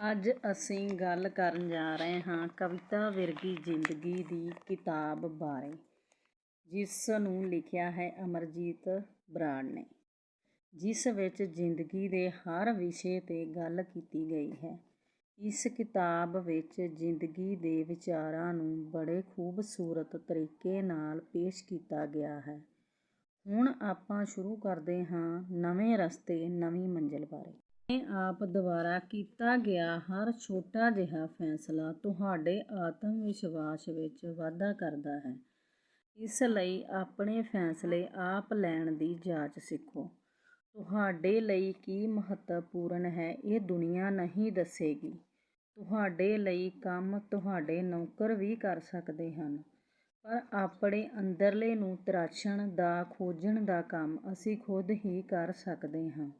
ਅੱਜ ਅਸੀਂ ਗੱਲ ਕਰਨ ਜਾ ਰਹੇ ਹਾਂ ਕਵਿਤਾ ਵਿਰਗੀ ਜ਼ਿੰਦਗੀ ਦੀ ਕਿਤਾਬ ਬਾਰੇ, ਜਿਸ ਨੂੰ ਲਿਖਿਆ ਹੈ ਅਮਰਜੀਤ ਬਰਾੜ ਨੇ, ਜਿਸ ਵਿੱਚ ਜ਼ਿੰਦਗੀ ਦੇ ਹਰ ਵਿਸ਼ੇ 'ਤੇ ਗੱਲ ਕੀਤੀ ਗਈ ਹੈ। ਇਸ ਕਿਤਾਬ ਵਿੱਚ ਜ਼ਿੰਦਗੀ ਦੇ ਵਿਚਾਰਾਂ ਨੂੰ ਬੜੇ ਖੂਬਸੂਰਤ ਤਰੀਕੇ ਨਾਲ ਪੇਸ਼ ਕੀਤਾ ਗਿਆ ਹੈ। ਹੁਣ ਆਪਾਂ ਸ਼ੁਰੂ ਕਰਦੇ ਹਾਂ ਨਵੇਂ ਰਸਤੇ, ਨਵੀਂ ਮੰਜ਼ਿਲ ਬਾਰੇ। ਆਪ ਦੁਆਰਾ ਕੀਤਾ ਗਿਆ ਹਰ ਛੋਟਾ ਜਿਹਾ ਫੈਸਲਾ ਤੁਹਾਡੇ ਆਤਮ ਵਿਸ਼ਵਾਸ ਵਿੱਚ ਵਾਧਾ ਕਰਦਾ ਹੈ। ਇਸ ਲਈ ਆਪਣੇ ਫੈਸਲੇ ਆਪ ਲੈਣ ਦੀ ਜਾਂਚ ਸਿੱਖੋ। ਤੁਹਾਡੇ ਲਈ ਕੀ ਮਹੱਤਵਪੂਰਨ ਹੈ ਇਹ ਦੁਨੀਆ ਨਹੀਂ ਦੱਸੇਗੀ। ਤੁਹਾਡੇ ਲਈ ਕੰਮ ਤੁਹਾਡੇ ਨੌਕਰ ਵੀ ਕਰ ਸਕਦੇ ਹਨ। ਪਰ ਆਪਣੇ ਅੰਦਰਲੇ ਨੂੰ ਤਰਾਸ਼ਣ ਦਾ, ਖੋਜਣ ਦਾ ਕੰਮ ਅਸੀਂ ਖੁਦ ਹੀ ਕਰ ਸਕਦੇ ਹਾਂ।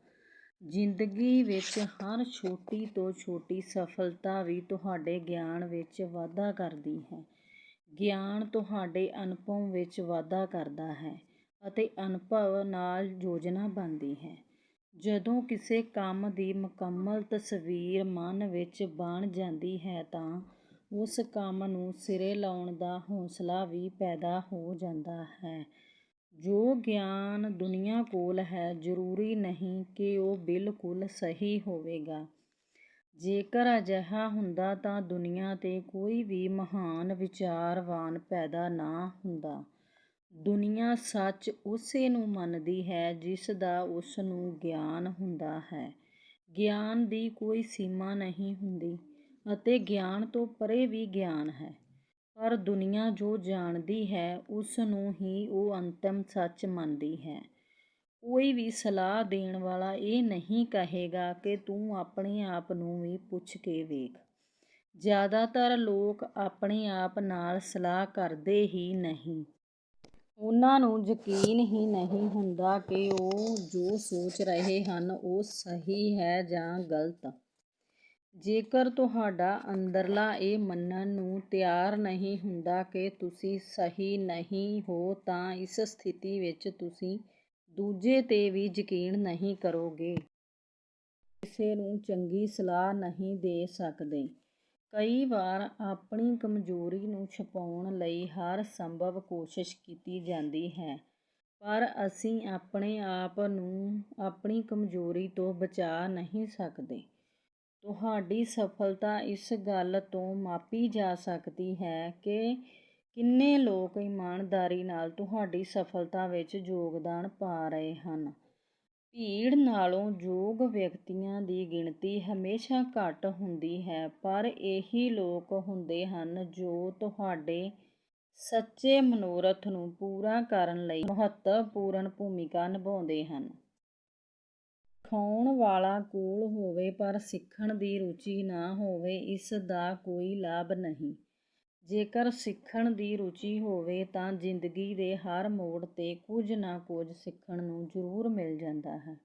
ਜ਼ਿੰਦਗੀ ਵਿੱਚ ਹਰ ਛੋਟੀ ਤੋਂ ਛੋਟੀ ਸਫਲਤਾ ਵੀ ਤੁਹਾਡੇ ਗਿਆਨ ਵਿੱਚ ਵਾਧਾ ਕਰਦੀ ਹੈ। ਗਿਆਨ ਤੁਹਾਡੇ ਅਨੁਭਵ ਵਿੱਚ ਵਾਧਾ ਕਰਦਾ ਹੈ ਅਤੇ ਅਨੁਭਵ ਨਾਲ ਯੋਜਨਾ ਬਣਦੀ ਹੈ। ਜਦੋਂ ਕਿਸੇ ਕੰਮ ਦੀ ਮੁਕੰਮਲ ਤਸਵੀਰ ਮਨ ਵਿੱਚ ਬਣ ਜਾਂਦੀ ਹੈ ਤਾਂ ਉਸ ਕੰਮ ਨੂੰ ਸਿਰੇ ਲਾਉਣ ਦਾ ਹੌਸਲਾ ਵੀ ਪੈਦਾ ਹੋ ਜਾਂਦਾ ਹੈ। ਜੋ ਗਿਆਨ ਦੁਨੀਆ ਕੋਲ ਹੈ, ਜ਼ਰੂਰੀ ਨਹੀਂ ਕਿ ਉਹ ਬਿਲਕੁਲ ਸਹੀ ਹੋਵੇਗਾ। ਜੇਕਰ ਅਜਿਹਾ ਹੁੰਦਾ ਤਾਂ ਦੁਨੀਆ 'ਤੇ ਕੋਈ ਵੀ ਮਹਾਨ ਵਿਚਾਰਵਾਨ ਪੈਦਾ ਨਾ ਹੁੰਦਾ। ਦੁਨੀਆ ਸੱਚ ਉਸੇ ਨੂੰ ਮੰਨਦੀ ਹੈ ਜਿਸ ਦਾ ਉਸ ਨੂੰ ਗਿਆਨ ਹੁੰਦਾ ਹੈ। ਗਿਆਨ ਦੀ ਕੋਈ ਸੀਮਾ ਨਹੀਂ ਹੁੰਦੀ ਅਤੇ ਗਿਆਨ ਤੋਂ ਪਰੇ ਵੀ ਗਿਆਨ ਹੈ। ਪਰ ਦੁਨੀਆ ਜੋ ਜਾਣਦੀ ਹੈ, ਉਸ ਨੂੰ ਹੀ ਉਹ ਅੰਤਮ ਸੱਚ ਮੰਨਦੀ ਹੈ। ਕੋਈ ਵੀ ਸਲਾਹ ਦੇਣ ਵਾਲਾ ਇਹ ਨਹੀਂ ਕਹੇਗਾ ਕਿ ਤੂੰ ਆਪਣੇ ਆਪ ਨੂੰ ਵੀ ਪੁੱਛ ਕੇ ਵੇਖ। ਜ਼ਿਆਦਾਤਰ ਲੋਕ ਆਪਣੇ ਆਪ ਨਾਲ ਸਲਾਹ ਕਰਦੇ ਹੀ ਨਹੀਂ। ਉਹਨਾਂ ਨੂੰ ਯਕੀਨ ਹੀ ਨਹੀਂ ਹੁੰਦਾ ਕਿ ਉਹ ਜੋ ਸੋਚ ਰਹੇ ਹਨ, ਉਹ ਸਹੀ ਹੈ ਜਾਂ ਗਲਤ। ਜੇਕਰ ਤੁਹਾਡਾ ਅੰਦਰਲਾ ਇਹ ਮੰਨਣ ਨੂੰ ਤਿਆਰ ਨਹੀਂ ਹੁੰਦਾ ਕਿ ਤੁਸੀਂ ਸਹੀ ਨਹੀਂ ਹੋ, ਤਾਂ ਇਸ ਸਥਿਤੀ ਵਿੱਚ ਤੁਸੀਂ ਦੂਜੇ 'ਤੇ ਵੀ ਯਕੀਨ ਨਹੀਂ ਕਰੋਗੇ। ਕਿਸੇ ਨੂੰ ਚੰਗੀ ਸਲਾਹ ਨਹੀਂ ਦੇ ਸਕਦੇ। ਕਈ ਵਾਰ ਆਪਣੀ ਕਮਜ਼ੋਰੀ ਨੂੰ ਛੁਪਾਉਣ ਲਈ ਹਰ ਸੰਭਵ ਕੋਸ਼ਿਸ਼ ਕੀਤੀ ਜਾਂਦੀ ਹੈ, ਪਰ ਅਸੀਂ ਆਪਣੇ ਆਪ ਨੂੰ ਆਪਣੀ ਕਮਜ਼ੋਰੀ ਤੋਂ ਬਚਾ ਨਹੀਂ ਸਕਦੇ। ਤੁਹਾਡੀ ਸਫਲਤਾ ਇਸ ਗੱਲ ਤੋਂ ਮਾਪੀ ਜਾ ਸਕਦੀ ਹੈ ਕਿ ਕਿੰਨੇ ਲੋਕ ਇਮਾਨਦਾਰੀ ਨਾਲ ਤੁਹਾਡੀ ਸਫਲਤਾ ਵਿੱਚ ਯੋਗਦਾਨ ਪਾ ਰਹੇ ਹਨ। ਭੀੜ ਨਾਲੋਂ ਯੋਗ ਵਿਅਕਤੀਆਂ ਦੀ ਗਿਣਤੀ ਹਮੇਸ਼ਾ ਘੱਟ ਹੁੰਦੀ ਹੈ, ਪਰ ਇਹੀ ਲੋਕ ਹੁੰਦੇ ਹਨ ਜੋ ਤੁਹਾਡੇ ਸੱਚੇ ਮਨੋਰਥ ਨੂੰ ਪੂਰਾ ਕਰਨ ਲਈ ਮਹੱਤਵਪੂਰਨ ਭੂਮਿਕਾ ਨਿਭਾਉਂਦੇ ਹਨ। ਸਿਖਾਉਣ ਵਾਲਾ ਕੋਲ ਹੋਵੇ, ਪਰ ਸਿੱਖਣ ਦੀ ਰੁਚੀ ਨਾ ਹੋਵੇ, ਇਸ ਦਾ ਕੋਈ ਲਾਭ ਨਹੀਂ। ਜੇਕਰ ਸਿੱਖਣ ਦੀ ਰੁਚੀ ਹੋਵੇ, ਤਾਂ ਜ਼ਿੰਦਗੀ ਦੇ ਹਰ ਮੋੜ 'ਤੇ ਕੁਝ ਨਾ ਕੁਝ ਸਿੱਖਣ ਨੂੰ ਜ਼ਰੂਰ ਮਿਲ ਜਾਂਦਾ ਹੈ।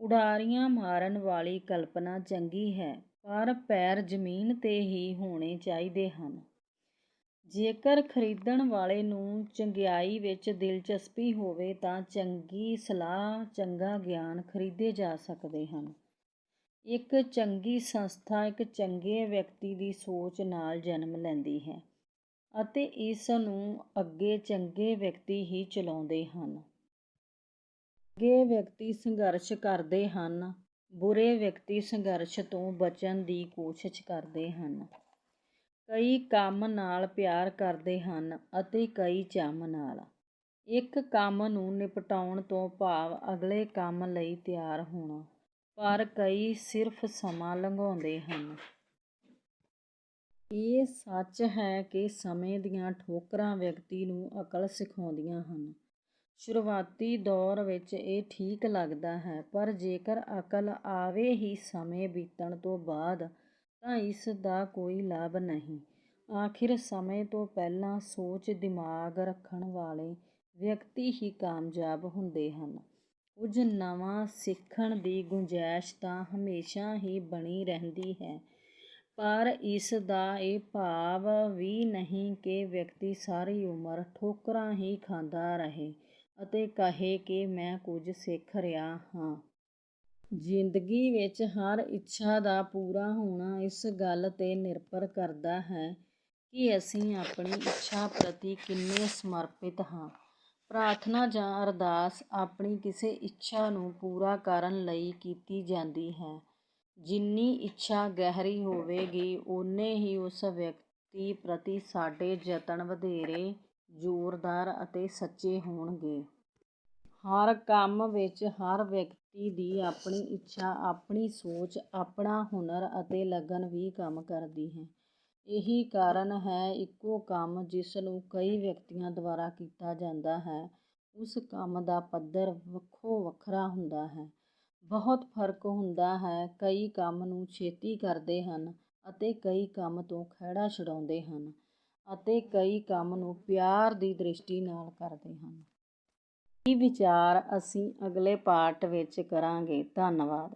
ਉਡਾਰੀਆਂ ਮਾਰਨ ਵਾਲੀ ਕਲਪਨਾ ਚੰਗੀ ਹੈ, ਪਰ ਪੈਰ ਜ਼ਮੀਨ 'ਤੇ ਹੀ ਹੋਣੇ ਚਾਹੀਦੇ ਹਨ। ਜੇਕਰ ਖਰੀਦਣ ਵਾਲੇ ਨੂੰ ਚੰਗਿਆਈ ਵਿੱਚ ਦਿਲਚਸਪੀ ਹੋਵੇ ਤਾਂ ਚੰਗੀ ਸਲਾਹ, ਚੰਗਾ ਗਿਆਨ ਖਰੀਦੇ ਜਾ ਸਕਦੇ ਹਨ। ਇੱਕ ਚੰਗੀ ਸੰਸਥਾ ਇੱਕ ਚੰਗੇ ਵਿਅਕਤੀ ਦੀ ਸੋਚ ਨਾਲ ਜਨਮ ਲੈਂਦੀ ਹੈ ਅਤੇ ਇਸ ਨੂੰ ਅੱਗੇ ਚੰਗੇ ਵਿਅਕਤੀ ਹੀ ਚਲਾਉਂਦੇ ਹਨ। ਚੰਗੇ ਵਿਅਕਤੀ ਸੰਘਰਸ਼ ਕਰਦੇ ਹਨ, ਬੁਰੇ ਵਿਅਕਤੀ ਸੰਘਰਸ਼ ਤੋਂ ਬਚਣ ਦੀ ਕੋਸ਼ਿਸ਼ ਕਰਦੇ ਹਨ। ਕਈ ਕੰਮ ਨਾਲ ਪਿਆਰ ਕਰਦੇ ਹਨ ਅਤੇ ਕਈ ਚੰਮ ਨਾਲ। ਇੱਕ ਕੰਮ ਨੂੰ ਨਿਪਟਾਉਣ ਤੋਂ ਭਾਵ ਅਗਲੇ ਕੰਮ ਲਈ ਤਿਆਰ ਹੋਣਾ, ਪਰ ਕਈ ਸਿਰਫ ਸਮਾਂ ਲੰਘਾਉਂਦੇ ਹਨ। ਇਹ ਸੱਚ ਹੈ ਕਿ ਸਮੇਂ ਦੀਆਂ ਠੋਕਰਾਂ ਵਿਅਕਤੀ ਨੂੰ ਅਕਲ ਸਿਖਾਉਂਦੀਆਂ ਹਨ। ਸ਼ੁਰੂਆਤੀ ਦੌਰ ਵਿੱਚ ਇਹ ਠੀਕ ਲੱਗਦਾ ਹੈ, ਪਰ ਜੇਕਰ ਅਕਲ ਆਵੇ ਹੀ ਸਮੇਂ ਬੀਤਣ ਤੋਂ ਬਾਅਦ ਤਾਂ ਇਸ ਦਾ ਕੋਈ ਲਾਭ ਨਹੀਂ। ਆਖਿਰ ਸਮੇਂ ਤੋਂ ਪਹਿਲਾਂ ਸੋਚ ਦਿਮਾਗ ਰੱਖਣ ਵਾਲੇ ਵਿਅਕਤੀ ਹੀ ਕਾਮਯਾਬ ਹੁੰਦੇ ਹਨ। ਕੁਝ ਨਵਾਂ ਸਿੱਖਣ ਦੀ ਗੁੰਜਾਇਸ਼ ਤਾਂ ਹਮੇਸ਼ਾ ਹੀ ਬਣੀ ਰਹਿੰਦੀ ਹੈ। ਪਰ ਇਸ ਦਾ ਇਹ ਭਾਵ ਵੀ ਨਹੀਂ ਕਿ ਵਿਅਕਤੀ ਸਾਰੀ ਉਮਰ ਠੋਕਰਾਂ ਹੀ ਖਾਂਦਾ ਰਹੇ ਅਤੇ ਕਹੇ ਕਿ ਮੈਂ ਕੁਝ ਸਿੱਖ ਰਿਹਾ ਹਾਂ। ਜ਼ਿੰਦਗੀ ਵਿੱਚ ਹਰ ਇੱਛਾ ਦਾ ਪੂਰਾ ਹੋਣਾ ਇਸ ਗੱਲ 'ਤੇ ਨਿਰਭਰ ਕਰਦਾ ਹੈ ਕਿ ਅਸੀਂ ਆਪਣੀ ਇੱਛਾ ਪ੍ਰਤੀ ਕਿੰਨੇ ਸਮਰਪਿਤ ਹਾਂ। ਪ੍ਰਾਰਥਨਾ ਜਾਂ ਅਰਦਾਸ ਆਪਣੀ ਕਿਸੇ ਇੱਛਾ ਨੂੰ ਪੂਰਾ ਕਰਨ ਲਈ ਕੀਤੀ ਜਾਂਦੀ ਹੈ। ਜਿੰਨੀ ਇੱਛਾ ਗਹਿਰੀ ਹੋਵੇਗੀ, ਓਨੇ ਹੀ ਉਸ ਵਿਅਕਤੀ ਪ੍ਰਤੀ ਸਾਡੇ ਯਤਨ ਵਧੇਰੇ ਜ਼ੋਰਦਾਰ ਅਤੇ ਸੱਚੇ ਹੋਣਗੇ। ਹਰ ਕੰਮ ਵਿੱਚ ਹਰ ਵਿਅਕਤੀ ਵਿਅਕਤੀ ਦੀ ਆਪਣੀ ਇੱਛਾ, ਆਪਣੀ ਸੋਚ, ਆਪਣਾ ਹੁਨਰ ਅਤੇ ਲਗਨ ਵੀ ਕੰਮ ਕਰਦੀ ਹੈ। ਇਹੀ ਕਾਰਨ ਹੈ ਇੱਕੋ ਕੰਮ ਜਿਸਨੂੰ ਕਈ ਵਿਅਕਤੀਆਂ ਦੁਆਰਾ ਕੀਤਾ ਜਾਂਦਾ ਹੈ, ਉਸ ਕੰਮ ਦਾ ਪੱਧਰ ਵੱਖੋ-ਵੱਖਰਾ ਹੁੰਦਾ ਹੈ। ਬਹੁਤ ਫ਼ਰਕ ਹੁੰਦਾ ਹੈ। ਕਈ ਕੰਮ ਨੂੰ ਛੇਤੀ ਕਰਦੇ ਹਨ ਅਤੇ ਕਈ ਕੰਮ ਤੋਂ ਖਹਿੜਾ ਛੁਡਾਉਂਦੇ ਹਨ ਅਤੇ ਕਈ ਕੰਮ ਨੂੰ ਪਿਆਰ ਦੀ ਦ੍ਰਿਸ਼ਟੀ ਨਾਲ ਕਰਦੇ ਹਨ। ਬਾਕੀ ਵਿਚਾਰ ਅਸੀਂ ਅਗਲੇ ਪਾਠ ਵਿੱਚ ਕਰਾਂਗੇ। ਧੰਨਵਾਦ।